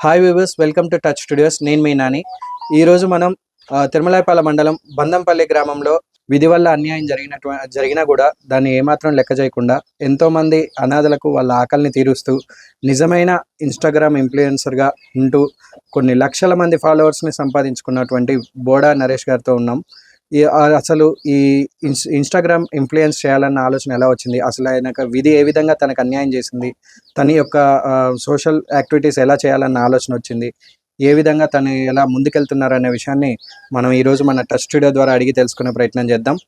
Hi viewers welcome to Touch Studios నేను మీ నాని. ఈరోజు మనం తిరుమలాయపాల మండలం బందంపల్లి గ్రామంలో విధి వల్ల అన్యాయం జరిగినట్టు జరిగినా కూడా దాన్ని ఏమాత్రం లెక్క చేయకుండా ఎంతోమంది అనాథలకు వాళ్ళ ఆకలిని తీరుస్తూ నిజమైన ఇన్స్టాగ్రామ్ ఇన్ఫ్లుయెన్సర్గా ఉంటూ కొన్ని లక్షల మంది ఫాలోవర్స్ని సంపాదించుకున్నటువంటి బోడా నరేష్ గారితో ఉన్నాం. అసలు ఈ ఇన్స్ ఇన్స్టాగ్రామ్ ఇన్ఫ్లుయెన్స్ చేయాలన్న ఆలోచన ఎలా వచ్చింది? అసలు ఆయన విధి ఏ విధంగా తనకు అన్యాయం చేసింది? తన యొక్క సోషల్ యాక్టివిటీస్ ఎలా చేయాలన్న ఆలోచన వచ్చింది? ఏ విధంగా తను ఎలా ముందుకెళ్తున్నారు అనే విషయాన్ని మనం ఈరోజు మన టచ్ స్టూడియో ద్వారా అడిగి తెలుసుకునే ప్రయత్నం చేద్దాం.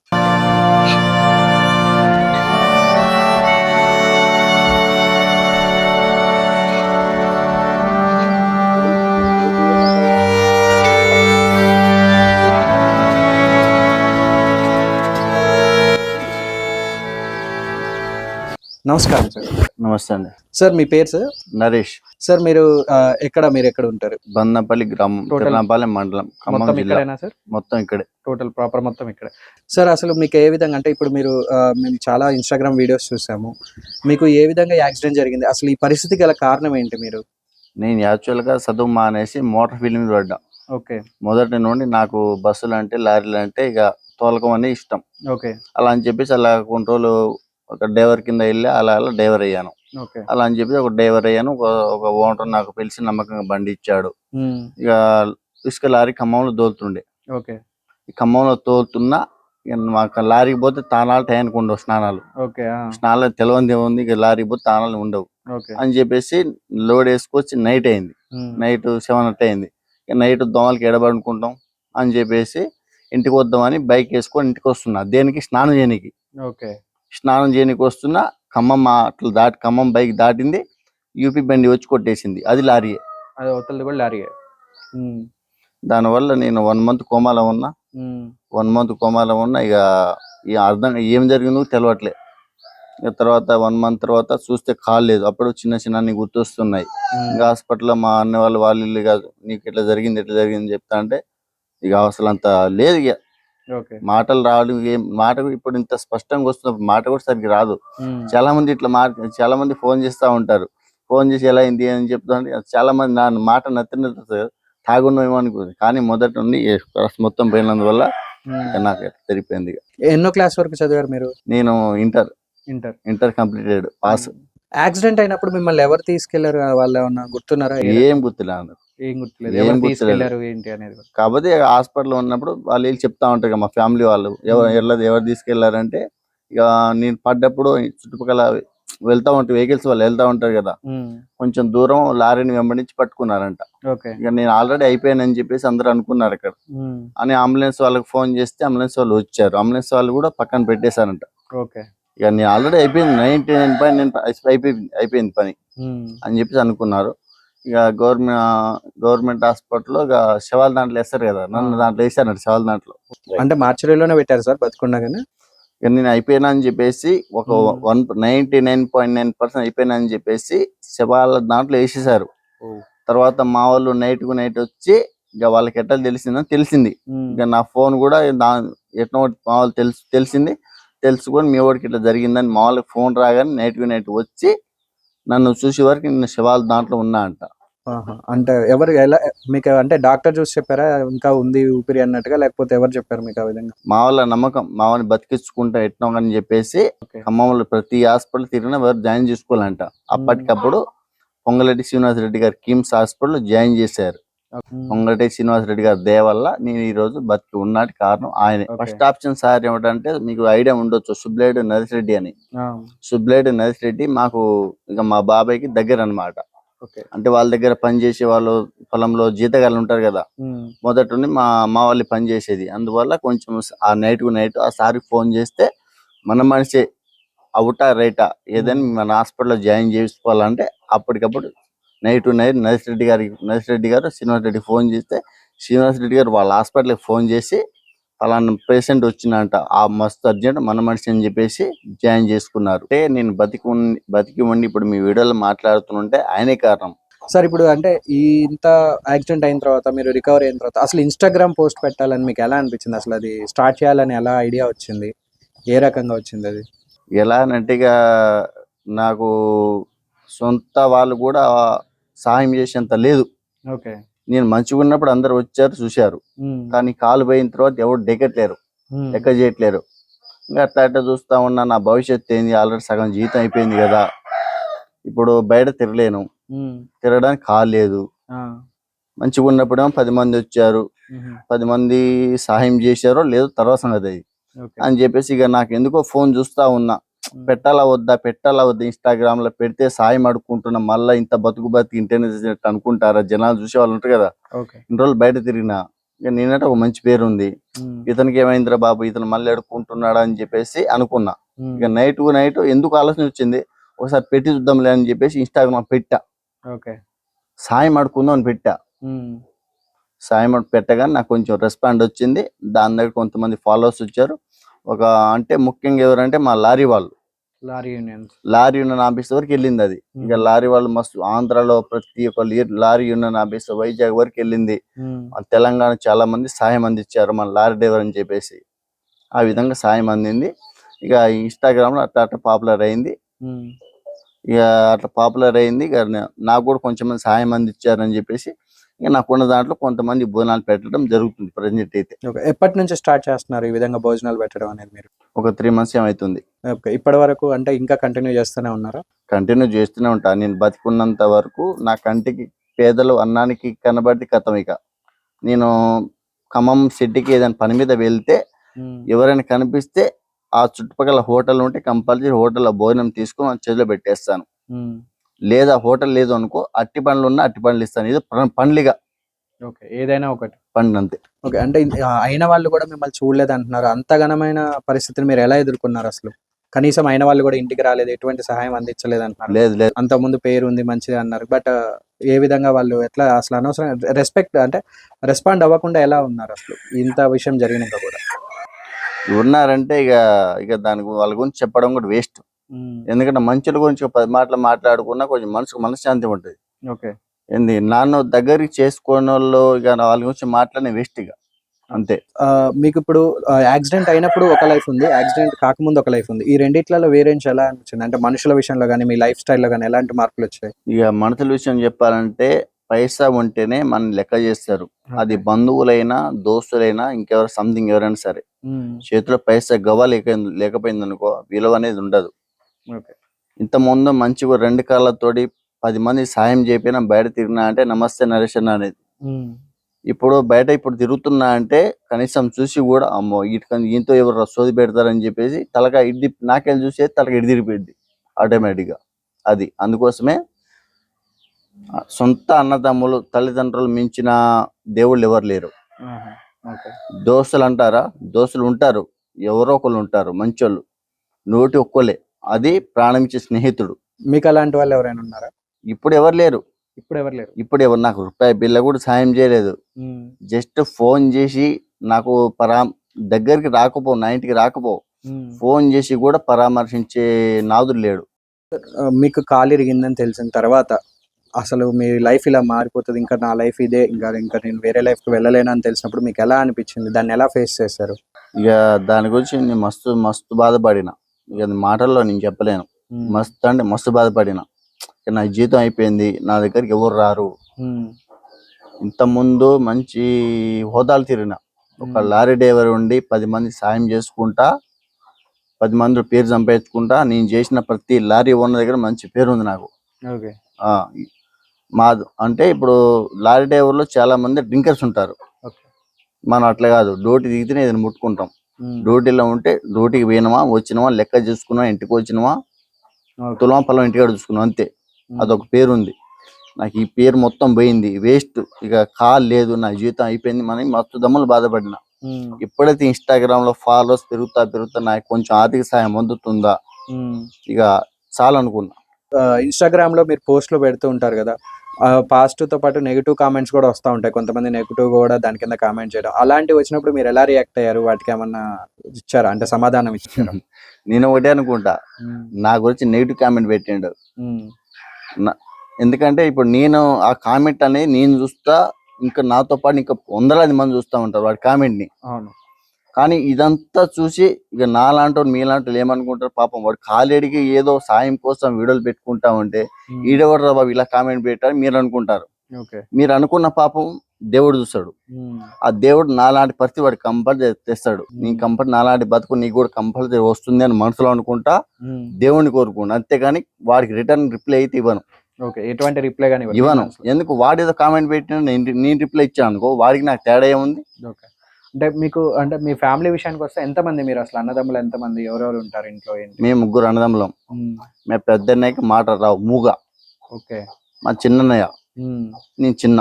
నమస్కారం సార్. నమస్తే అండి. సార్ మీ పేరు సార్? నరేష్. సార్ మీరు ఆ, ఎక్కడ మీరు ఎక్కడ ఉంటారు? బందంపల్లి గ్రామం Total- తిరునాపాలెం మండలం ఖమ్మం మొత్తం జిల్లా. ఇక్కడేనా సార్? మొత్తం ఇక్కడే. టోటల్ ప్రాపర్ మొత్తం ఇక్కడ. సార్ అసలు మీకు ఏ విధంగా అంటే ఇప్పుడు మీరు ఆ, మేము చాలా ఇన్స్టాగ్రామ్ వీడియోస్ చూసాము. మీకు ఏ విధంగా యాక్సిడెంట్ జరిగింది? అసలు ఈ పరిస్థితికి గల కారణం ఏంటి మీరు? నేను యాక్చువల్గా చదువు మానేసి మోటార్ ఫీల్డ్ మీద పడ్డా. ఓకే. మొదటి నుండి నాకు బస్సులు అంటే లారీలు అంటే ఇక తోలకం అనేది ఇష్టం. ఓకే. అలా అని చెప్పేసి అలా కొన్ని రోజులు ఒక డ్రైవర్ కింద వెళ్ళి అలా అలా డ్రైవర్ అయ్యాను. అలా అని చెప్పి ఒక డ్రైవర్ అయ్యాను. ఒక ఓనర్ నాకు పిలిచి నమ్మకంగా బండి ఇచ్చాడు. ఇక ఇసుక లారీ ఖమ్మంలో దోలుతుండే ఓకే. ఈ ఖమ్మంలో తోలుతున్నా మాకు లారీకి పోతే తానాలు టైంకి ఉండవు స్నానాలు స్నానాలు తెలవంది ఉంది ఇక లారీకి పోతే తానాలు ఉండవు. అని చెప్పేసి లోడ్ వేసుకొచ్చి నైట్ అయింది. నైట్ సెవెన్ అట్ అయింది. నైట్ దోమలకి ఎడబడుకుంటాం అని చెప్పేసి ఇంటికి వద్దామని బైక్ వేసుకొని ఇంటికి వస్తున్నా. దేనికి? స్నానం చేయనికి. ఓకే. స్నానం చేయనికి వస్తున్నా ఖమ్మం అట్లా దాటి ఖమ్మం బైక్ దాటింది యూపీ బండి వచ్చి కొట్టేసింది. అది లారీ అది అవతలది కూడా లారీ దానివల్ల నేను వన్ మంత్ కోమాలో ఉన్నా. వన్ మంత్ కోమాలో ఉన్నా ఇక ఈ అర్థం ఏం జరిగిందో తెలవట్లే. ఇక తర్వాత వన్ మంత్ తర్వాత చూస్తే కాల్ లేదు. అప్పుడు చిన్న చిన్న గుర్తొస్తున్నాయి. ఇంకా హాస్పిటల్లో మా అన్న వాళ్ళు వాళ్ళు వీళ్ళు ఇక నీకు ఇట్లా జరిగింది ఇట్లా జరిగింది చెప్తా అంటే ఇక అసలు అంత లేదు ఇక. మాటలు రావడం ఏం మాట ఇప్పుడు ఇంత స్పష్టంగా వస్తున్నప్పుడు మాట కూడా సరిగ్గా రాదు. చాలా మంది ఇట్లా మా చాలా మంది ఫోన్ చేస్తా ఉంటారు. ఫోన్ చేసి ఎలా అయింది అని చెప్తా ఉంటే చాలా మంది నా మాట నత్తిన తాగున్నామేమో అనుకుంది కానీ మొదటి నుండి మొత్తం పోయినందువల్ల నాకు ఇక. ఎన్నో క్లాస్ వరకు చదివారు మీరు? నేను inter. Inter. Inter completed pass. Accident అయినప్పుడు మిమ్మల్ని ఎవరు తీసుకెళ్ళారు? వాళ్ళు ఏమన్నా గుర్తున్నారా? ఏం గుర్తులేదు ఏం గుర్తులేదు. ఏం ఎవరు గుర్తులేదు. తీసుకెళ్ళారు ఏంటి అనేది కూడా. కాకపోతే హాస్పిటల్లో ఉన్నప్పుడు వాళ్ళు వెళ్ళి చెప్తా ఉంటారు కదా మా ఫ్యామిలీ వాళ్ళు ఎవరు వెళ్ళదు ఎవరు తీసుకెళ్ళారంటే ఇక నేను పడ్డప్పుడు ఈ చుట్టుపక్కల వెళ్తా ఉంటారు వెహికల్స్ వాళ్ళు వెళ్తా ఉంటారు కదా. ఉమ్, కొంచెం దూరం లారీని వెంబడించి పట్టుకున్నారంట. ఓకే. ఇక నేను ఆల్రెడీ అయిపోయానని చెప్పేసి అందరూ అనుకున్నారు ఇక్కడ. ఉమ్, అని అంబులెన్స్ వాళ్ళకి ఫోన్ చేస్తే అంబులెన్స్ వాళ్ళు వచ్చారు. అంబులెన్స్ వాళ్ళు కూడా పక్కన పెట్టేశారంట. ఓకే. ఇక నేను ఆల్రెడీ అయిపోయింది. నైన్టీ నైన్ పాయింట్ నేను అయిపోయింది అయిపోయింది పని ఉమ్, అని చెప్పేసి అనుకున్నారు. ఇక గవర్నమెంట్ గవర్నమెంట్ హాస్పిటల్లో ఇక శవాల దాంట్లో వేస్తారు కదా. నన్ను దాంట్లో వేసారంట శవాల దాంట్లో. అంటే మార్చిలోనే పెట్టారు సార్ బతుకుండగానే ఇక నేను అయిపోయినా అని చెప్పేసి ఒక. One ninety nine point nine percent అయిపోయినా అని చెప్పేసి శవాల దాంట్లో వేసేసారు తర్వాత మా వాళ్ళు నైట్కు నైట్ వచ్చి ఇక వాళ్ళకి ఎట్లా తెలిసిందని తెలిసింది. ఉమ్, ఇక నా ఫోన్ కూడా దా ఎట్లా మా వాళ్ళు తెలుసు తెలిసింది. తెలుసుకొని మీ వాడికి ఇట్లా జరిగిందని మా వాళ్ళకి ఫోన్ రాగానే నైట్కు నైట్ వచ్చి నన్ను చూసే వరకు నేను శవాల దాంట్లో ఉన్నా అంట. అంటే ఎవరు ఎలా మీకు అంటే డాక్టర్ చూసి చెప్పారా? ఇంకా ఉంది ఊపిరి అన్నట్టుగా? లేకపోతే ఎవరు చెప్పారు మీకు ఆ విధంగా? మా వాళ్ళ నమ్మకం మా వాళ్ళని బతికించుకుంటా ఎట్లా అని చెప్పేసి. ఖమ్మంలో ప్రతి హాస్పిటల్ తిరిగినా ఎవరు జాయిన్ చేసుకోవాలంట. అప్పటికప్పుడు పొంగలెడ్డి శ్రీనివాస రెడ్డి గారు కిమ్స్ హాస్పిటల్ జాయిన్ చేశారు. పొంగలెడ్డి శ్రీనివాస రెడ్డి గారి దయ వల్ల నేను ఈ రోజు బతికి ఉన్నాటి కారణం ఆయన. ఫస్ట్ ఆప్షన్ సార్ ఏమిటంటే మీకు ఐడియా ఉండొచ్చు సుబ్లేడు నరసిరెడ్డి అని. ఆ, సుబ్లేడు నరసిరెడ్డి మాకు ఇక మా బాబాయ్కి దగ్గర అన్నమాట. ఓకే. అంటే వాళ్ళ దగ్గర పనిచేసే వాళ్ళు పొలంలో జీతగాళ్ళు ఉంటారు కదా. మొదటి నుండి మా మా వాళ్ళు పని చేసేది. అందువల్ల కొంచెం ఆ నైట్కు నైట్ ఆ సార్కి ఫోన్ చేస్తే మన మనిషి అవుటా రైటా ఏదైనా మన హాస్పిటల్లో జాయిన్ చేసుకోవాలంటే అప్పటికప్పుడు night to night Naresh Reddy గారికి నరేష్ రెడ్డి గారు శ్రీనివాస్ రెడ్డి ఫోన్ చేస్తే శ్రీనివాస్ రెడ్డి గారు వాళ్ళ హాస్పిటల్కి ఫోన్ చేసి ఫలానా పేషెంట్ వచ్చిందంట ఆ మస్తు అర్జెంట్ మన మనిషి అని చెప్పేసి జాయిన్ చేసుకున్నారు. అంటే నేను బతికి ఉండి బతికి ఉండి ఇప్పుడు మీ వీడియోలో మాట్లాడుతుంటే ఆయనే కారణం. సార్ ఇప్పుడు అంటే ఈ ఇంత యాక్సిడెంట్ అయిన తర్వాత మీరు రికవర్ అయిన తర్వాత అసలు ఇన్స్టాగ్రామ్ పోస్ట్ పెట్టాలని మీకు ఎలా అనిపించింది? అసలు అది స్టార్ట్ చేయాలని ఎలా ఐడియా వచ్చింది? ఏ రకంగా వచ్చింది అది? ఎలా అంటే ఇక నాకు సొంత వాళ్ళు కూడా సహాయం చేసేంత లేదు. ఓకే. నేను మంచిగా ఉన్నప్పుడు అందరు వచ్చారు చూశారు. కానీ కాలు పోయిన తర్వాత ఎవరు డెక్కట్లేరు లెక్క చేయట్లేరు ఇంకా అట్లా అట్లా చూస్తా ఉన్నా నా భవిష్యత్తు ఏంది? ఆల్రెడీ సగం జీతం అయిపోయింది కదా. ఇప్పుడు బయట తిరగలేను. తిరగడానికి కాలు లేదు. మంచిగా ఉన్నప్పుడేమో పది మంది వచ్చారు. పది మంది సహాయం చేశారో లేదో తర్వాత సంగతి అది. అని చెప్పేసి ఇక నాకు ఎందుకో ఫోన్ చూస్తా ఉన్నా. పెట్టాలా వద్దా పెట్టాలా వద్దా ఇన్స్టాగ్రామ్లో పెడితే సాయం అడుక్కుంటున్నా మళ్ళీ ఇంత బతుకు బతికి ఇంటర్నెట్ అనుకుంటారా? జనాలు చూసే వాళ్ళు ఉంటారు కదా. ఇన్ని రోజులు బయట తిరిగినా ఇక నేనంటే ఒక మంచి పేరు ఉంది ఇతనికి ఏమైందిరా బాబు ఇతను మళ్ళీ అడుక్కుంటున్నాడా అని చెప్పేసి అనుకున్నా. ఇక నైట్ నైట్ ఎందుకు ఆలోచన వచ్చింది? ఒకసారి పెట్టి చూద్దాంలే అని చెప్పేసి ఇన్స్టాగ్రామ్ పెట్టా. ఓకే. సాయం అడుకుందాం అని పెట్టా. సాయం పెట్టగానే నాకు కొంచెం రెస్పాండ్ వచ్చింది. దాని దగ్గర కొంతమంది ఫాలోవర్స్ వచ్చారు. ఒక అంటే ముఖ్యంగా ఎవరంటే మా లారీ వాళ్ళు. Lorry unions. Lorry union office వరకు వెళ్ళింది అది. ఇక లారీ వాళ్ళు మస్తు ఆంధ్రాలో ప్రతి ఒక్క లారీ యూనియన్ ఆఫీస్ వైజాగ్ వరకు వెళ్ళింది. తెలంగాణ చాలా మంది సాయం అందించారు మన లారీ డ్రైవర్ అని చెప్పేసి. ఆ విధంగా సాయం అందింది. ఇక ఇన్స్టాగ్రామ్లో అట్లా అట్లా పాపులర్ అయింది. ఇక అట్లా పాపులర్ అయింది. ఇక నాకు కూడా కొంచెం మంది సాయం అందించారని చెప్పేసి ఇక నాకున్న దాంట్లో కొంతమంది బోనాలు పెట్టడం జరుగుతుంది ప్రజెంట్ అయితే. ఎప్పటి నుంచి స్టార్ట్ చేస్తున్నారు ఈ విధంగా భోజనాలు పెట్టడం అనేది మీరు? ఒక త్రీ మంత్స్ ఏమవుతుంది ఓకే ఇప్పటి వరకు అంటే ఇంకా కంటిన్యూ చేస్తూనే ఉన్నారా? కంటిన్యూ చేస్తూనే ఉంటా. నేను బతికున్నంత వరకు నా కంటికి పేదలు అన్నానికి కనబడి కథం ఇక. నేను ఖమ్మం సిటీకి ఏదైనా పని మీద వెళ్తే ఎవరైనా కనిపిస్తే ఆ చుట్టుపక్కల హోటల్ ఉంటే కంపల్సరీ హోటల్లో భోజనం తీసుకొని చేతిలో పెట్టేస్తాను. లేదా హోటల్ లేదు అనుకో అట్టి పండ్లు ఉన్నా అట్టి పండ్లు ఇస్తాను ఇది పండ్లిగా. ఓకే ఏదైనా ఒకటి. పండ్లు అంతే. ఓకే అంటే అయిన వాళ్ళు కూడా మిమ్మల్ని చూడలేదు అంటున్నారు అంత ఘనమైన పరిస్థితిని మీరు ఎలా ఎదుర్కొన్నారు అసలు? కనీసం అయిన వాళ్ళు కూడా ఇంటికి రాలేదు ఎటువంటి సహాయం అందించలేదు అంటున్నారు లేదు లేదు. అంత ముందు పేరు ఉంది మంచిది అన్నారు. బట్ ఏ విధంగా వాళ్ళు ఎట్లా అసలు అనవసరం రెస్పెక్ట్ అంటే రెస్పాండ్ అవ్వకుండా ఎలా ఉన్నారు అసలు? ఇంత విషయం జరిగినాక కూడా. ఉన్నారంటే ఇక ఇక దాని గు- వాళ్ళ గురించి చెప్పడం కూడా వేస్ట్. ఎందుకంటే మంచుల గురించి పది మాటలు మాట్లాడుకున్నా కొంచెం మనసుకు మనశ్శాంతి ఉంటుంది. ఓకే. ఏంది నాన్న దగ్గరికి చేసుకునే వాళ్ళు ఇక వాళ్ళ గురించి మాట్లాడిన వేస్ట్ ఇక. అంతే. మీకు ఇప్పుడు యాక్సిడెంట్ అయినప్పుడు ఒక లైఫ్ ఉంది యాక్సిడెంట్ కాకముందు ఒక లైఫ్ ఉంది. ఈ రెండిట్లలో వేరేంచి ఎలా అనిపించింది? అంటే మనుషుల విషయంలో కానీ మీ లైఫ్ స్టైల్లో కానీ ఎలాంటి మార్పులు వచ్చాయి? ఇక మనుషుల విషయం చెప్పాలంటే పైసా ఉంటేనే మనం లెక్క చేస్తారు. అది బంధువులైనా దోస్తులైనా ఇంకెవరు సంథింగ్ ఎవరైనా సరే. చేతిలో పైసా గవ లేక లేకపోయింది అనుకో విలువ అనేది ఉండదు. ఇంత ముందు మంచిగా రెండు కాళ్ళతోటి పది మంది సాయం చేయకపోయినా బయట తిరిగినా అంటే నమస్తే నరేష్ అన్న అనేది. ఇప్పుడు బయట ఇప్పుడు తిరుగుతున్నా అంటే కనీసం చూసి కూడా అమ్మో వీటికని ఈయనతో ఎవరు సోది పెడతారని చెప్పేసి తలక ఇడ్డి నాకెళ్ళి చూసే తలక ఇడి తిరిగిపోయింది ఆటోమేటిక్గా. అది అందుకోసమే సొంత అన్నదమ్ములు తల్లిదండ్రులు మించిన దేవుళ్ళు ఎవరు లేరు. దోస్తులు అంటారా? దోస్తులు ఉంటారు. ఎవరో ఒకళ్ళు ఉంటారు. మంచోళ్ళు. నోటి ఒక్కలే. అది ప్రాణం ఇచ్చే స్నేహితుడు. మీకు అలాంటి వాళ్ళు ఎవరైనా ఉన్నారా? ఇప్పుడు ఎవరు లేరు. ఇప్పుడు ఎవరు లేరు? ఇప్పుడు ఎవరు? నాకు రూపాయి బిల్ల కూడా సాయం చేయలేదు. జస్ట్ ఫోన్ చేసి నాకు పరా దగ్గరికి రాకపో నా ఇంటికి రాకపో. ఫోన్ చేసి కూడా పరామర్శించే నాదుడు లేడు. మీకు కాలు ఇరిగిందని తెలిసిన తర్వాత అసలు మీ లైఫ్ ఇలా మారిపోతుంది. ఇంకా నా లైఫ్ ఇదే. ఇంకా ఇంకా నేను వేరే లైఫ్కి వెళ్ళలేను అని తెలిసినప్పుడు మీకు ఎలా అనిపించింది? దాన్ని ఎలా ఫేస్ చేశారు? ఇక దాని గురించి నేను మస్తు మస్తు బాధపడిన. అది మాటల్లో నేను చెప్పలేను. మస్తు అంటే మస్తు బాధపడిన. ఇక నా జీతం అయిపోయింది. నా దగ్గరికి ఎవరు రారు. ఇంత ముందు మంచి హోదాలు తిరిగిన. ఒక లారీ డ్రైవర్ ఉండి పది మంది సాయం చేసుకుంటా పది మంది పేరు సంపాదించుకుంటా నేను చేసిన ప్రతి లారీ ఓనర్ దగ్గర మంచి పేరు ఉంది నాకు. మా అంటే ఇప్పుడు లారీ డ్రైవర్లో చాలా మంది డ్రింకర్స్ ఉంటారు. మనం అట్లా కాదు. డ్యూటీ దిగితేనే ఏదైనా ముట్టుకుంటాం. డ్యూటీలో ఉంటే డ్యూటీకి పోయినామా వచ్చినామా లెక్క చూసుకున్నామా ఇంటికి వచ్చినామా. తులం పొలం ఇంటికాడ చూసుకున్నాం అంతే. అదొక పేరు ఉంది నాకు ఈ పేరు మొత్తం పోయింది. వేస్ట్ ఇక కాల్ లేదు నా జీవితం అయిపోయింది మనం మస్తు దమ్ములు బాధపడిన. ఉమ్, ఎప్పుడైతే ఇన్స్టాగ్రామ్లో ఫాలోవర్స్ పెరుగుతా పెరుగుతా నాకు కొంచెం ఆర్థిక సాయం అందుతుందా. ఇక చాలా అనుకున్నా ఇన్స్టాగ్రామ్లో మీరు పోస్ట్లు పెడుతూ ఉంటారు కదా పాజిటివ్తో పాటు నెగిటివ్ కామెంట్స్ కూడా వస్తూ ఉంటాయి. కొంతమంది నెగిటివ్ కూడా దాని కింద కామెంట్ చేయడం. అలాంటివి వచ్చినప్పుడు మీరు ఎలా రియాక్ట్ అయ్యారు? వాటికి ఏమన్నా ఇచ్చారా? అంటే సమాధానం ఇచ్చారా? నేను ఒకటే అనుకుంటా. నా గురించి నెగిటివ్ కామెంట్ పెట్టిండు. ఎందుకంటే ఇప్పుడు నేను ఆ కామెంట్ అనేది నేను చూస్తా ఇంకా నాతో పాటు ఇంకా వందలాది మంది చూస్తా ఉంటారు వాడి కామెంట్ని. అవును. కానీ ఇదంతా చూసి ఇక నాలాంటి మీలాంటి ఏమనుకుంటారు? పాపం వాడు కాలేడికి ఏదో సాయం కోసం వీడియోలు పెట్టుకుంటా ఉంటే ఈడెవరు రా బాబు ఇలా కామెంట్ పెట్టారు మీరు అనుకుంటారు. మీరు అనుకున్న పాపం దేవుడు చూస్తాడు. ఆ దేవుడు నాలాంటి పరిస్థితి వాడు కంపల్సరీ తెస్తాడు. నీ కంపల్సరీ నాలాంటి బతుకు నీకు కూడా కంపల్సరీ వస్తుంది అని మనసులో అనుకుంటా దేవుడిని కోరుకోండి అంతేగాని వాడికి రిటర్న్ రిప్లై అయితే ఇవ్వను. ఓకే. ఎటువంటి రిప్లై కానీ ఇవ్వను. ఎందుకు? వాడు ఏదో కామెంట్ పెట్టినా నేను నేను రిప్లై ఇచ్చాను అనుకో వాడికి నాకు తేడా ఏముంది? ఓకే. అంటే మీకు అంటే మీ ఫ్యామిలీ విషయానికి వస్తే ఎంతమంది మీరు అసలు అన్నదమ్ములు? ఎంతమంది? ఎవరెవరు ఉంటారు ఇంట్లో? ఏంటి? మేము ముగ్గురు అన్నదమ్ములం. మేము పెద్దన్నయ్యకి మాట రావు మూగ. ఓకే. మా చిన్నన్నయ్య. నేను చిన్న.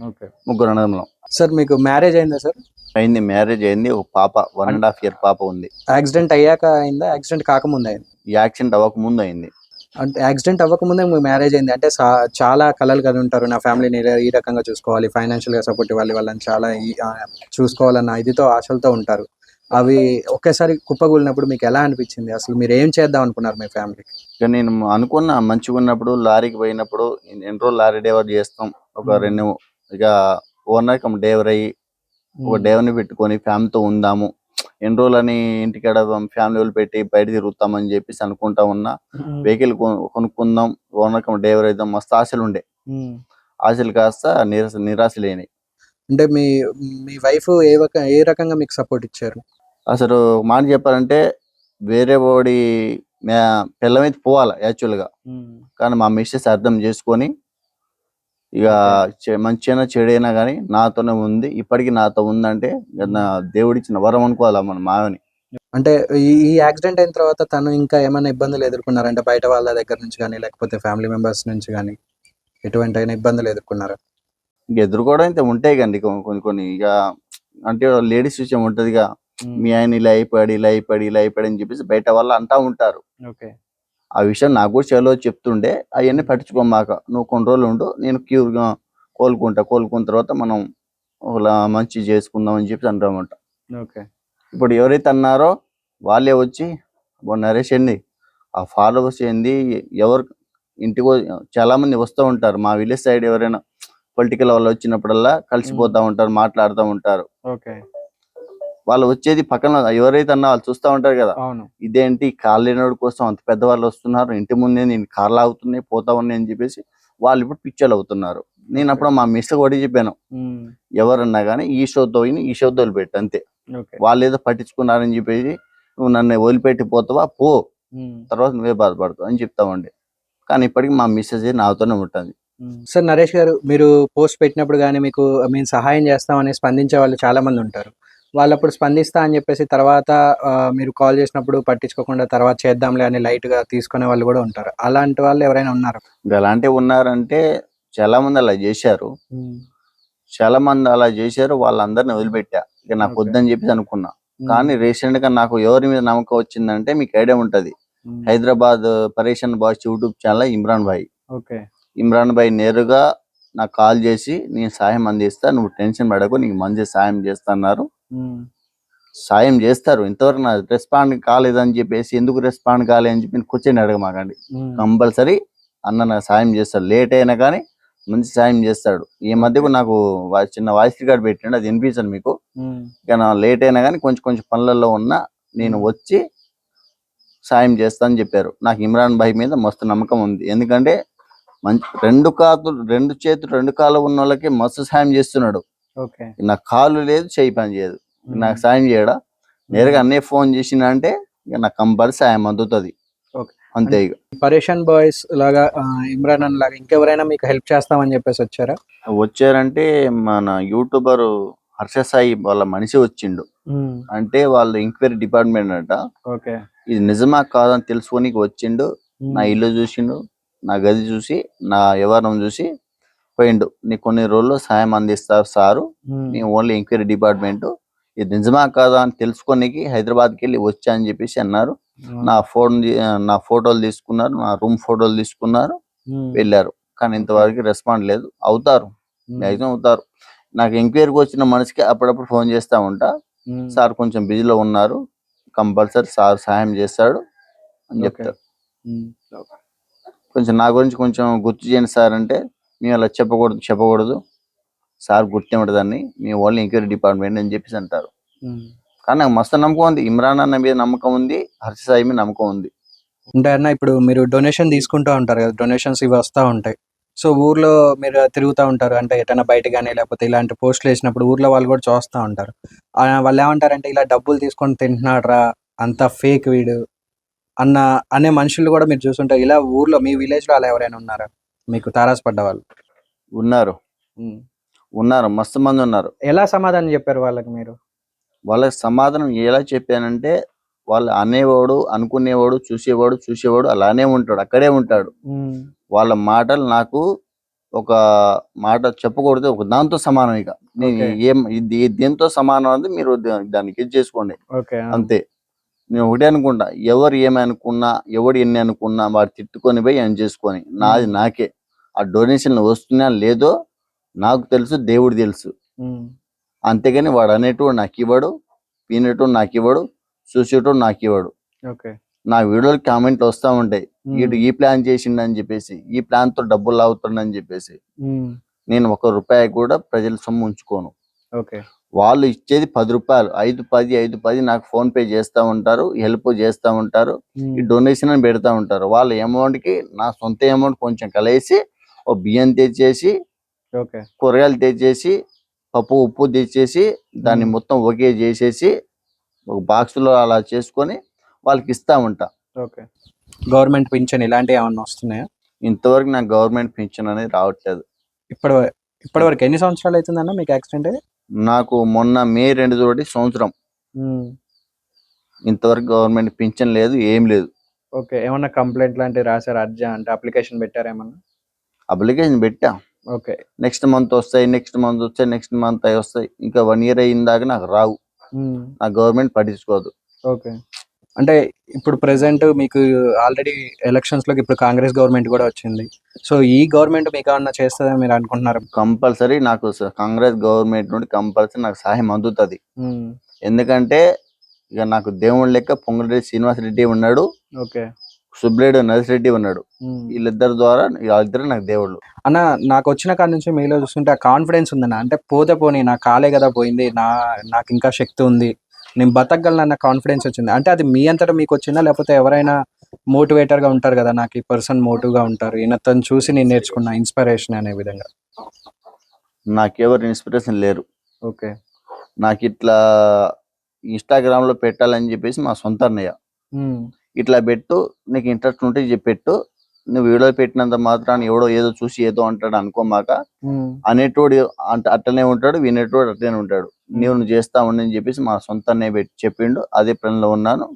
ఓకే. ముగ్గురు అన్నదమ్ములం. సార్ మీకు మ్యారేజ్ అయిందా సార్? అయింది మ్యారేజ్ అయింది. ఒక పాప వన్ అండ్ హాఫ్ ఇయర్ పాప ఉంది. యాక్సిడెంట్ అయ్యాక అయిందా? యాక్సిడెంట్ కాకముందు అయింది? ఈ యాక్సిడెంట్ అవ్వక ముందు అయింది. అంటే యాక్సిడెంట్ అవ్వకముందే మీ మ్యారేజ్ అయింది. అంటే చాలా కళలు కలిగి ఉంటారు నా ఫ్యామిలీని ఈ రకంగా చూసుకోవాలి. ఫైనాన్షియల్గా సపోర్ట్ ఇవ్వాలి. వాళ్ళని చాలా చూసుకోవాలన్న ఇదితో ఆశలతో ఉంటారు. అవి ఒకేసారి కుప్పగూలినప్పుడు మీకు ఎలా అనిపించింది? అసలు మీరు ఏం చేద్దాం అనుకున్నారు మీ ఫ్యామిలీ? ఇక నేను అనుకున్న మంచిగా ఉన్నప్పుడు లారీకి పోయినప్పుడు ఎన్ని రోజులు లారీ డ్రైవర్ చేస్తాం. ఒక. రెండు ఇక ఓనర్ కమ్ డ్రైవర్ అయ్యి ఒక డ్రైవర్ని పెట్టుకొని ఫ్యామిలీతో ఉందాము. ఎన్ని రోజులని ఇంటికాడ ఫ్యామిలీ వాళ్ళు పెట్టి బయట తిరుగుతామని చెప్పేసి అనుకుంటా ఉన్నా వెహికల్ కొనుక్కుందాం ఓనర్ కమ్ డ్రైవర్ అయిద్దాం మస్తు ఆశలు ఉండే. ఆశలు కాస్త నిరాశ నిరాశ లేని అంటే మీ మీ వైఫ్ ఏ ఏ రకంగా మీకు సపోర్ట్ ఇచ్చారు? అసలు మాట చెప్పాలంటే వేరే వాడి మే- పిల్లమైతే పోవాలి యాక్చువల్గా. కానీ మా మిస్సెస్ అర్థం చేసుకొని ఇక చె- మంచిగా చెడైనా కానీ నాతోనే ఉంది. ఇప్పటికీ నాతో ఉందంటే నా దేవుడిచ్చిన వరం అనుకోవాలా మన మావని. అంటే ఈ యాక్సిడెంట్ అయిన తర్వాత తను ఇంకా ఏమైనా ఇబ్బందులు ఎదుర్కొన్నారంటే బయట వాళ్ళ దగ్గర నుంచి కానీ లేకపోతే ఫ్యామిలీ మెంబర్స్ నుంచి కానీ ఎటువంటి అయినా ఇబ్బందులు ఎదుర్కొన్నారా? ఇంక ఎదుర్కోవడం అయితే ఉంటాయి కండి కొన్ని కొన్ని ఇక అంటే లేడీస్ విషయం ఉంటది ఇక. మీ ఆయన ఇలా అయిపోయాడు ఇలా అయిపోయాడు ఇలా అయిపోయాడు అని చెప్పేసి బయట వాళ్ళు అంటా ఉంటారు. ఓకే. ఆ విషయం నాకు కూడా చెలో చెప్తుండే అవన్నీ పట్టించుకోమాక నువ్వు కొన్ని రోజులు ఉండు నేను క్యూర్గా కోలుకుంటా కోలుకున్న తర్వాత మనం ఒకలా మంచి చేసుకుందాం అని చెప్పి అంటామంట. ఓకే. ఇప్పుడు ఎవరైతే అన్నారో వాళ్ళే వచ్చి "అబ్బో నరేష్ ఏంది ఆ ఫాలోవర్స్ ఏంది ఎవరు ఇంటికి చాలా మంది వస్తూ ఉంటారు. మా విలేజ్ సైడ్ ఎవరైనా పొలిటికల్ వాళ్ళు వచ్చినప్పుడల్లా కలిసిపోతా ఉంటారు మాట్లాడుతూ ఉంటారు. ఓకే. వాళ్ళు వచ్చేది పక్కన ఎవరైతే అన్నా వాళ్ళు చూస్తూ ఉంటారు కదా. అవును. ఇదేంటి కార్ లేనివాడి కోసం అంత పెద్దవాళ్ళు వస్తున్నారు ఇంటి ముందే నేను కార్లు ఆగుతున్నాయి పోతా ఉన్నాయి అని చెప్పేసి వాళ్ళు ఇప్పుడు పిక్చర్లు అవుతున్నారు. నేను అప్పుడు మా మిస్ కూడా చెప్పాను. ఎవరన్నా కానీ ఈ షోతో ఈ షోతో వదిలిపెట్టు అంతే. వాళ్ళు ఏదో పట్టించుకున్నారని చెప్పేసి నువ్వు నన్ను వదిలిపెట్టి పోతావా? పో. తర్వాత నువ్వే బాధపడతావు అని చెప్తామండి కానీ ఇప్పటికి మా మిస్సెస్ నాతోనే ఉంటుంది. సార్ నరేష్ గారు మీరు పోస్ట్ పెట్టినప్పుడు కానీ మీకు మేము సహాయం చేస్తామని స్పందించే వాళ్ళు చాలా మంది ఉంటారు. వాళ్ళప్పుడు స్పందిస్తా అని చెప్పేసి తర్వాత మీరు కాల్ చేసినప్పుడు పట్టించుకోకుండా తర్వాత చేద్దాంలే అని లైట్గా తీసుకునే వాళ్ళు కూడా ఉంటారు. అలాంటి వాళ్ళు ఎవరైనా ఉన్నారు? అలాంటివి ఉన్నారంటే చాలా మంది అలా చేశారు. చాలా మంది అలా చేశారు వాళ్ళందరిని వదిలిపెట్టా. ఇక నాకు. వద్దని చెప్పేసి అనుకున్నా. కానీ రీసెంట్గా నాకు ఎవరి మీద నమ్మకం వచ్చిందంటే మీకు ఐడియా ఉంటది. Hyderabad పరేషన్ boss YouTube channel Imran bhai. Okay. Imran bhai నేరుగా నాకు కాల్ చేసి నేను సాయం అందిస్తా నువ్వు టెన్షన్ పడకు నీకు మంచి సాయం చేస్తా అన్నారు. సాయం చేస్తారు. ఇంతవరకు నా రెస్పాండ్ కాలేదని చెప్పేసి ఎందుకు రెస్పాండ్ కాలేదని చెప్పి కూర్చొని అడగమాకండి కంపల్సరీ అన్న నాకు సాయం చేస్తాడు. లేట్ అయినా కానీ మంచి సాయం చేస్తాడు. ఈ మధ్యకు నాకు చిన్న వాయిస్ రికార్డ్ పెట్టండి. అది వినిపించాను మీకు. ఇక నా లేట్ అయినా కానీ కొంచెం కొంచెం పనులలో ఉన్నా నేను వచ్చి సాయం చేస్తా అని చెప్పారు. నాకు ఇమ్రాన్ భాయ్ మీద మస్తు నమ్మకం ఉంది. ఎందుకంటే మంచి రెండు కాతులు రెండు చేతులు రెండు కాళ్ళు ఉన్న వాళ్ళకి మస్తు సాయం చేస్తున్నాడు. ఓకే. నాకు కాలు లేదు చేయి పని చేయదు. నాకు సాయం చేయడా? నేరుగా అన్నయ్య ఫోన్ చేసిన అంటే ఇక నాకు కంపల్సరీ సాయం అందుతుంది. అంతే ఇక. పరేషన్ బాయ్స్ లాగా ఇమ్రాన్ అన్ లాగా ఇంకెవరైనా మీకు హెల్ప్ చేస్తామని చెప్పేసి వచ్చారా? వచ్చారంటే మన యూట్యూబర్ హర్ష సాయి వాళ్ళ మనిషి వచ్చిండు. అంటే వాళ్ళు ఎంక్వైరీ డిపార్ట్మెంట్ అంట. ఓకే. ఇది నిజమా కాదని తెలుసుకోనికి వచ్చిండు. నా ఇల్లు చూసిండు. నా గది చూసి నా వ్యవహారం చూసి పోయిండు. నీకు కొన్ని రోజుల్లో సాయం అందిస్తారు సారు. నేను ఓన్లీ ఎంక్వైరీ డిపార్ట్మెంట్. ఇది నిజమా కాదా అని తెలుసుకోనికి హైదరాబాద్కి వెళ్ళి వచ్చా అని చెప్పేసి అన్నారు. నా ఫోన్ నా ఫోటోలు తీసుకున్నారు. నా రూమ్ ఫోటోలు తీసుకున్నారు. వెళ్ళారు. కానీ ఇంతవరకు రెస్పాండ్ లేదు. అవుతారు. మ్యాక్సిమం అవుతారు. నాకు ఎంక్వైరీకి వచ్చిన మనిషికి అప్పుడప్పుడు ఫోన్ చేస్తా ఉంటా. సార్ కొంచెం బిజీలో ఉన్నారు. కంపల్సరీ సార్ సాయం చేస్తాడు అని. చెప్తారు. కొంచెం నా గురించి కొంచెం గుర్తు చేయండి సార్ అంటే మేము అలా చెప్పకూడదు చెప్పకూడదు. సార్ గుర్తించడదాన్ని మీ ఓన్లీ ఎంక్వైరీ డిపార్ట్మెంట్ అని చెప్పేసి అంటారు. కానీ నాకు మస్తు నమ్మకం ఉంది. ఇమ్రాన్ అన్న మీద నమ్మకం ఉంది. హర్ష సాయి మీద నమ్మకం ఉంది. అంటే అన్న ఇప్పుడు మీరు డొనేషన్ తీసుకుంటూ ఉంటారు కదా. డొనేషన్స్ ఇవి వస్తూ ఉంటాయి. సో ఊర్లో మీరు తిరుగుతూ ఉంటారు. అంటే ఎటైనా బయట కానీ లేకపోతే ఇలాంటి పోస్టులు వేసినప్పుడు ఊర్లో వాళ్ళు కూడా చూస్తూ ఉంటారు. వాళ్ళు ఏమంటారంటే ఇలా డబ్బులు తీసుకొని తింటున్నాడురా అంత ఫేక్ వీడు అన్న అనే మనుషులు కూడా మీరు చూస్తుంటారు. ఇలా ఊర్లో మీ విలేజ్లో అలా ఎవరైనా ఉన్నారా? మీకు తారాసపడ్డ వాళ్ళు ఉన్నారు. ఉన్నారు. మస్తు మంది ఉన్నారు. ఎలా సమాధానం చెప్పారు వాళ్ళకి మీరు? వాళ్ళకి సమాధానం ఎలా చెప్పానంటే వాళ్ళు అనేవాడు అనుకునేవాడు చూసేవాడు చూసేవాడు అలానే ఉంటాడు అక్కడే ఉంటాడు. వాళ్ళ మాటలు నాకు ఒక మాట చెప్పకూడదు ఒక దాంతో సమానం ఇక. నేను. ఏం ఇది దేంతో సమానం అది మీరు దానికి ఇది చేసుకోండి. అంతే. నేను ఒకటే అనుకుంటా ఎవరు ఏమి అనుకున్నా ఎవడు ఎన్ని అనుకున్నా వాడు తిట్టుకొని పోయి ఏం చేసుకొని నాది నాకే. ఆ డొనేషన్ వస్తున్నా లేదో నాకు తెలుసు దేవుడు తెలుసు. అంతేగాని వాడు అనేటోడు నాకు ఇవ్వడు వినేటోడు నాకు ఇవ్వడు చూసేటోడు నాకు ఇవ్వడు. నా వీడియోలు కామెంట్లు వస్తా ఉంటాయి. వీడు ఈ ప్లాన్ చేసిండని చెప్పేసి ఈ ప్లాన్తో డబ్బులు లాగుతుండని చెప్పేసి నేను ఒక రూపాయి కూడా ప్రజల సొమ్ము ఉంచుకోను. వాళ్ళు ఇచ్చేది పది రూపాయలు ఐదు పది ఐదు పది నాకు ఫోన్ పే చేస్తా ఉంటారు హెల్ప్ చేస్తా ఉంటారు ఈ డొనేషన్ అని పెడతా ఉంటారు. వాళ్ళ అమౌంట్కి నా సొంత అమౌంట్ కొంచెం కలిసి ఓ బియ్యం తెచ్చేసి ఓకే. కూరగాయలు తెచ్చేసి పప్పు ఉప్పు తెచ్చేసి దాన్ని. మొత్తం ఒకే చేసేసి ఒక బాక్స్లో అలా చేసుకొని వాళ్ళకి ఇస్తా ఉంటా ఓకే. గవర్నమెంట్ పింఛన్ ఇలాంటివి ఏమన్నా వస్తున్నాయా? ఇంతవరకు నాకు గవర్నమెంట్ పెన్షన్ అనేది రావట్లేదు. ఇప్పటి ఇప్పటి వరకు ఎన్ని సంవత్సరాలు అవుతుందన్న మీకు యాక్సిడెంట్ నాకు మొన్న మే రెండు తోటి సంవత్సరం. ఇంతవరకు గవర్నమెంట్ పింఛన్ లేదు ఏం లేదు. ఓకే. ఏమన్నా కంప్లైంట్ లాంటివి రాశారు అర్జీ అంటే అప్లికేషన్ పెట్టారా ఏమన్నా? అప్లికేషన్ పెట్టా. ఓకే. నెక్స్ట్ మంత్ వస్తాయి నెక్స్ట్ మంత్ వస్తాయి నెక్స్ట్ మంత్ అవి వస్తాయి. ఇంకా వన్ ఇయర్ అయిన దాకా నాకు రావు. నాకు గవర్నమెంట్ పట్టించుకోదు. ఓకే. అంటే ఇప్పుడు ప్రెసెంట్ మీకు ఆల్రెడీ ఎలక్షన్స్లోకి ఇప్పుడు కాంగ్రెస్ గవర్నమెంట్ కూడా వచ్చింది. సో ఈ గవర్నమెంట్ మీకు ఏమన్నా చేస్తుందని మీరు అనుకుంటున్నారు? కంపల్సరీ నాకు కాంగ్రెస్ గవర్నమెంట్ నుండి కంపల్సరీ నాకు సహాయం అందుతుంది. ఎందుకంటే ఇక నాకు దేవుడి లెక్క పొంగులరెడ్డి శ్రీనివాస్ రెడ్డి ఉన్నాడు. ఓకే. సుబ్బిరెడ్డి నర్సిరెడ్డి ఉన్నాడు. వీళ్ళిద్దరి ద్వారా వాళ్ళిద్దరు నాకు దేవుళ్ళు. అన్న నాకు వచ్చిన కాడ నుంచి మీలో చూస్తుంటే ఆ కాన్ఫిడెన్స్ ఉందన్న. అంటే పోతే పోనీ నా కాలే కదా పోయింది నా నాకు ఇంకా శక్తి ఉంది. నేను బతకగలను అన్న కాన్ఫిడెన్స్ వచ్చింది. అంటే అది మీ అంతటా మీకు వచ్చిందా? లేకపోతే ఎవరైనా మోటివేటర్గా ఉంటారు కదా నాకు ఈ పర్సన్ మోటివ్గా ఉంటారు. ఈయన తను చూసి నేను నేర్చుకున్న ఇన్స్పిరేషన్ అనే విధంగా. నాకెవరు ఇన్స్పిరేషన్ లేరు. ఓకే. నాకు ఇట్లా ఇన్స్టాగ్రామ్లో పెట్టాలని చెప్పేసి మా సొంత అన్నయ్య. ఇట్లా పెట్టు నీకు ఇంట్రెస్ట్ ఉంటే ఇది పెట్టు నువ్వు వీడియో పెట్టినంత మాత్రాన్ని ఎవడో ఏదో చూసి ఏదో అంటాడు అనుకోమాక అనేటోడు అంట అట్లనే ఉంటాడు వినేటోడు అట్లనే ఉంటాడు. నువ్వు చేస్తా ఉండని చెప్పేసి మా సొంత అన్నయ్య పెట్టి చెప్పిండు అదే పనిలో ఉన్నాను.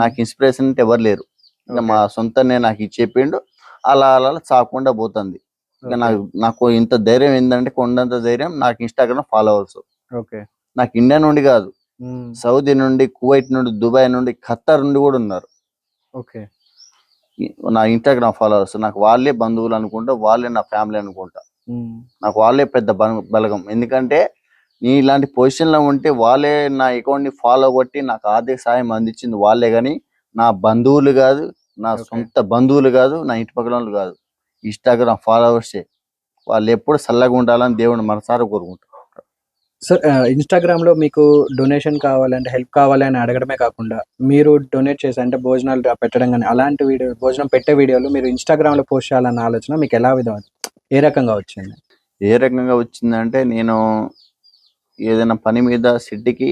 నాకు ఇన్స్పిరేషన్ అంటే ఎవరు లేరు. ఇంకా మా సొంత అన్నయ్య నాకు ఇది చెప్పిండు అలా అలా సాకుండా పోతుంది. ఇంకా నాకు నాకు ఇంత ధైర్యం ఏంటంటే కొండంత ధైర్యం నాకు ఇన్స్టాగ్రామ్ ఫాలోవర్స్ ఓకే. నాకు ఇండియా నుండి కాదు సౌదీ నుండి కువైట్ నుండి దుబాయ్ నుండి ఖత్తర్ నుండి కూడా ఉన్నారు. ఓకే. నా ఇన్స్టాగ్రామ్ ఫాలోవర్స్ నాకు వాళ్ళే బంధువులు అనుకుంటా వాళ్ళే నా ఫ్యామిలీ అనుకుంటా. నాకు వాళ్ళే పెద్ద బల- బలగం. ఎందుకంటే నీ ఇలాంటి పొజిషన్లో ఉంటే వాళ్ళే నా అకౌంట్ని ఫాలో కొట్టి నాకు ఆర్థిక సాయం అందించింది వాళ్ళే గాని నా బంధువులు కాదు నా. సొంత బంధువులు కాదు నా ఇంటి వాళ్ళు కాదు. ఇన్స్టాగ్రామ్ ఫాలోవర్సే వాళ్ళు ఎప్పుడు చల్లగా ఉండాలని దేవుని మనసారా కోరుకుంటారు సార్ ఇన్స్టాగ్రామ్లో మీకు డొనేషన్ కావాలంటే హెల్ప్ కావాలి అని అడగడమే కాకుండా మీరు డొనేట్ చేసి అంటే భోజనాలు పెట్టడం కానీ అలాంటి వీడియో భోజనం పెట్టే వీడియోలు మీరు ఇన్స్టాగ్రామ్లో పోస్ట్ చేయాలన్న ఆలోచన మీకు ఎలా విధం ఏ రకంగా వచ్చింది? ఏ రకంగా వచ్చిందంటే నేను ఏదైనా పని మీద సిటీకి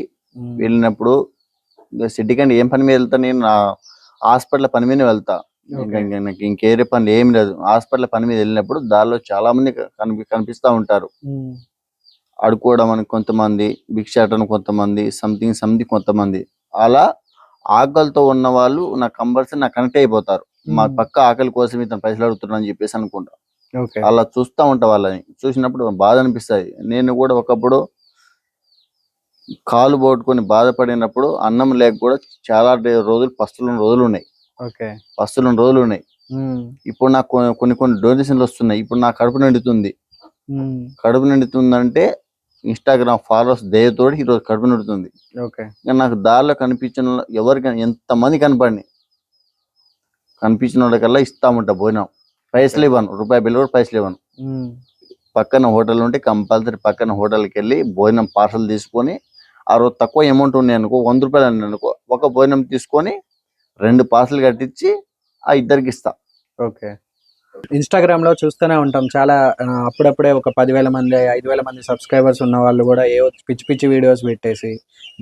వెళ్ళినప్పుడు సిటీకి అంటే ఏం పని మీద వెళ్తా నేను హాస్పిటల్ పని మీద వెళ్తా. నాకు ఇంకేరే పని ఏం లేదు. హాస్పిటల్ పని మీద వెళ్ళినప్పుడు దానిలో చాలా మంది కనిపి కనిపిస్తా ఉంటారు. ఆడుకోవడం అని కొంతమంది భిక్షాటన కొంతమంది సంథింగ్ సంథింగ్ కొంతమంది. అలా ఆకలితో ఉన్న వాళ్ళు నాకు కంపల్సరీ నాకు కనెక్ట్ అయిపోతారు. మా. పక్క ఆకలి కోసం ఇతను పైసలు అడుగుతున్నాడు అని చెప్పేసి అనుకుంటా. అలా చూస్తా ఉంటా వాళ్ళని. చూసినప్పుడు బాధ అనిపిస్తుంది. నేను కూడా ఒకప్పుడు కాలు పోటుకొని బాధపడినప్పుడు అన్నం లేక కూడా చాలా రోజులు పస్తులున్న రోజులు ఉన్నాయి. ఓకే. పస్తులున్న రోజులు ఉన్నాయి. ఇప్పుడు నాకు కొన్ని కొన్ని డొనేషన్లు వస్తున్నాయి. ఇప్పుడు నా కడుపు నిండుతుంది. కడుపు నిండుతుందంటే ఇన్స్టాగ్రామ్ ఫాలోవర్స్ దయతోటి ఈరోజు కడుపు నిండుతుంది. ఓకే. నాకు దారిలో కనిపించిన ఎవరికి ఎంత మంది కనపడి కనిపించిన వాళ్ళకల్లా ఇస్తామంట భోజనం. పైసలు ఇవ్వను రూపాయి బిల్లు కూడా పైసలు ఇవ్వను పక్కన హోటల్ ఉంటే కంపల్సరీ పక్కన హోటల్కి వెళ్ళి భోజనం పార్సల్ తీసుకొని ఆ రోజు తక్కువ అమౌంట్ ఉన్నాయి అనుకో వంద రూపాయలు అన్నాయి అనుకో ఒక భోజనం తీసుకొని రెండు పార్సల్ కట్టించి ఆ ఇద్దరికి ఇస్తా. ఓకే. ఇన్స్టాగ్రామ్లో చూస్తూనే ఉంటాం. చాలా అప్పుడప్పుడే ఒక పదివేల మంది ఐదు వేల మంది సబ్స్క్రైబర్స్ ఉన్న వాళ్ళు కూడా ఏ పిచ్చి పిచ్చి వీడియోస్ పెట్టేసి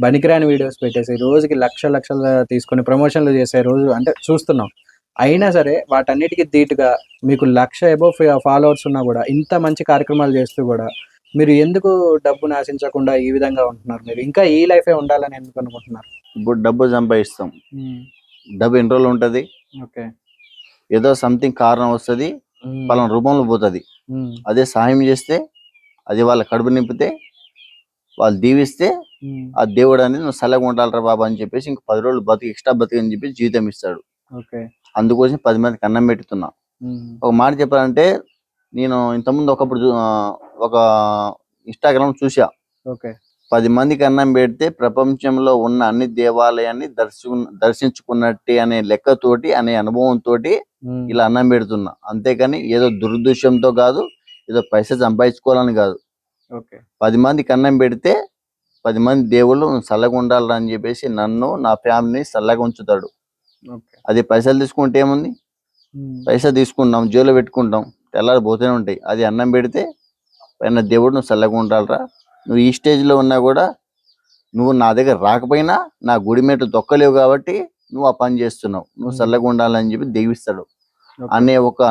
బనికిరాని వీడియోస్ పెట్టేసి రోజుకి లక్ష లక్షలు తీసుకొని ప్రమోషన్లు చేసే రోజు అంటే చూస్తున్నాం. అయినా సరే వాటన్నిటికీ ధీటుగా మీకు లక్ష ఎబో ఫాలోవర్స్ ఉన్నా కూడా ఇంత మంచి కార్యక్రమాలు చేస్తూ కూడా మీరు ఎందుకు డబ్బును ఆశించకుండా ఈ విధంగా ఉంటున్నారు మీరు? ఇంకా ఈ లైఫే ఉండాలని ఎందుకు అనుకుంటున్నారు? ఇప్పుడు డబ్బు సంపాదిస్తాం. డబ్బు ఎన్ని రోజులు ఉంటది? ఓకే. ఏదో సంథింగ్ కారణం వస్తది పలానా రూపంలో పోతది. అదే సహాయం చేస్తే అది వాళ్ళ కడుపు నింపితే వాళ్ళు దీవిస్తే ఆ దేవుడు అనేది నువ్వు చల్లగా ఉండాలిరా బాబా అని చెప్పేసి ఇంక పది రోజులు బతికి ఎక్స్ట్రా బతికి అని చెప్పి జీవితం ఇస్తాడు. ఓకే. అందుకోసం పది మందికి అన్నం పెట్టుతున్నా. ఒక మాట చెప్పాలంటే నేను ఇంతకుముందు ఒకప్పుడు ఒక ఇన్స్టాగ్రామ్ చూసా ఓకే. పది మందికి అన్నం పెడితే ప్రపంచంలో ఉన్న అన్ని దేవాలయాన్ని దర్శు దర్శించుకున్నట్టే అనే లెక్కతోటి అనే అనుభవంతో ఇలా అన్నం పెడుతున్నా. అంతేకాని ఏదో దురదృశ్యంతో కాదు ఏదో పైసలు సంపాదించుకోవాలని కాదు. పది మందికి అన్నం పెడితే పది మంది దేవుళ్ళు చల్లగా ఉండాలని అని చెప్పేసి నన్ను నా ఫ్యామిలీని చల్లగా ఉంచుతాడు. అది పైసలు తీసుకుంటే ఏముంది? పైసలు తీసుకుంటాం జోలో పెట్టుకుంటాం తెల్లారి పోతూనే ఉంటాయి. అది అన్నం పెడితే పైన దేవుడు నువ్వు చల్లగా ఉండాలిరా నువ్వు ఈ స్టేజ్లో ఉన్నా కూడా నువ్వు నా దగ్గర రాకపోయినా నా గుడి మెట్లు తొక్కలేవు కాబట్టి నువ్వు ఆ పని చేస్తున్నావు. నువ్వు. చల్లగా ఉండాలని చెప్పి దీవిస్తాడు. అనే ఒక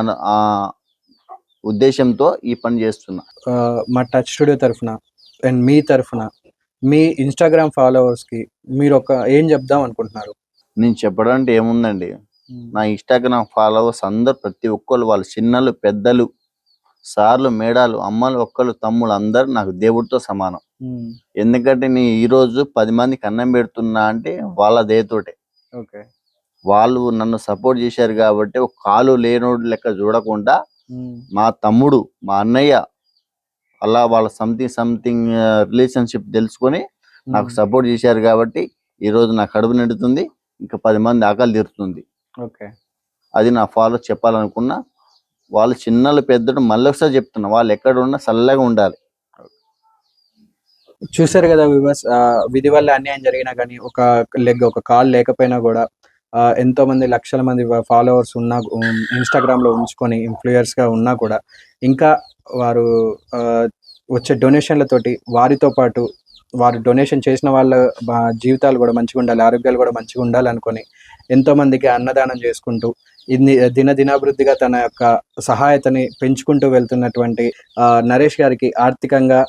ఉద్దేశంతో ఈ పని చేస్తున్నా. మా టచ్ స్టూడియో తరఫున అండ్ మీ తరఫున మీ ఇన్స్టాగ్రామ్ ఫాలోవర్స్కి మీరు ఒక ఏం చెప్దాం అనుకుంటున్నారు? నేను చెప్పడం అంటే ఏముందండి? నా ఇన్స్టాగ్రామ్ ఫాలోవర్స్ అందరు ప్రతి ఒక్కరు వాళ్ళు చిన్నలు పెద్దలు సార్లు మేడాలు అమ్మలు ఒక్కలు తమ్ముళ్ళు అందరు నాకు దేవుడితో సమానం. ఎందుకంటే నేను ఈ రోజు పది మందికి అన్నం పెడుతున్నా అంటే వాళ్ళ దయతోటే. ఓకే. వాళ్ళు నన్ను సపోర్ట్ చేశారు కాబట్టి ఒక కాలు లేనోడు లెక్క చూడకుండా మా తమ్ముడు మా అన్నయ్య అలా వాళ్ళ సంథింగ్ సంథింగ్ రిలేషన్షిప్ తెలుసుకొని నాకు సపోర్ట్ చేశారు కాబట్టి ఈ రోజు నా కడుపు నిండుతుంది ఇంకా పది మంది ఆకలి తీరుతుంది. ఓకే. అది నా ఫాలో చెప్పాలనుకున్నా వాళ్ళు చిన్నలు పెద్దలు మళ్ళీ ఒకసారి చెప్తున్నా వాళ్ళు ఎక్కడ ఉన్నా చల్లగా ఉండాలి. చూసారు కదా వివాస్ విధి వల్ల అన్యాయం జరిగినా కానీ ఒక లెగ్ ఒక కాల్ లేకపోయినా కూడా ఎంతో మంది లక్షల మంది ఫాలోవర్స్ ఉన్నా ఇన్స్టాగ్రామ్లో ఉంచుకొని ఇన్ఫ్లుయర్స్గా ఉన్నా కూడా ఇంకా వారు వచ్చే డొనేషన్లతోటి వారితో పాటు వారు డొనేషన్ చేసిన వాళ్ళ జీవితాలు కూడా మంచిగా ఉండాలి ఆరోగ్యాలు కూడా మంచిగా ఉండాలి అనుకొని ఎంతో మందికి అన్నదానం చేసుకుంటూ ఇన్ని దినదినాభివృద్ధిగా తన యొక్క సహాయతని పెంచుకుంటూ వెళ్తున్నటువంటి నరేష్ గారికి ఆర్థికంగా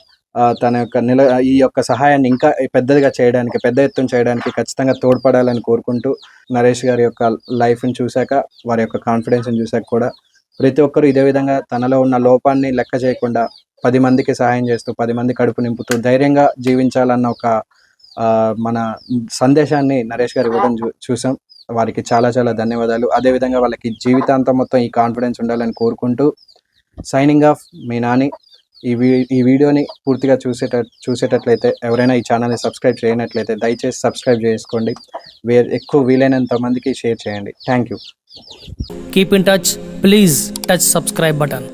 తన యొక్క నిల ఈ యొక్క సహాయాన్ని ఇంకా పెద్దదిగా చేయడానికి పెద్ద ఎత్తున చేయడానికి ఖచ్చితంగా తోడ్పడాలని కోరుకుంటూ నరేష్ గారి యొక్క లైఫ్ని చూశాక వారి యొక్క కాన్ఫిడెన్స్ని చూశాక కూడా ప్రతి ఒక్కరూ ఇదే విధంగా తనలో ఉన్న లోపాన్ని లెక్క చేయకుండా పది మందికి సహాయం చేస్తూ పది మంది కడుపు నింపుతూ ధైర్యంగా జీవించాలన్న ఒక మన సందేశాన్ని నరేష్ గారు ఇవ్వడం చూ చూసాం వారికి చాలా చాలా ధన్యవాదాలు. అదేవిధంగా వాళ్ళకి జీవితాంతం మొత్తం ఈ కాన్ఫిడెన్స్ ఉండాలని కోరుకుంటూ సైనింగ్ ఆఫ్ మీ నాని. ఈ వీ ఈ వీడియోని పూర్తిగా చూసేట చూసేటట్లయితే ఎవరైనా ఈ ఛానల్ని సబ్స్క్రైబ్ చేయనట్లయితే దయచేసి సబ్స్క్రైబ్ చేసుకోండి. వే ఎక్కువ వీలైనంత మందికి షేర్ చేయండి. Thank you keep in touch please touch subscribe button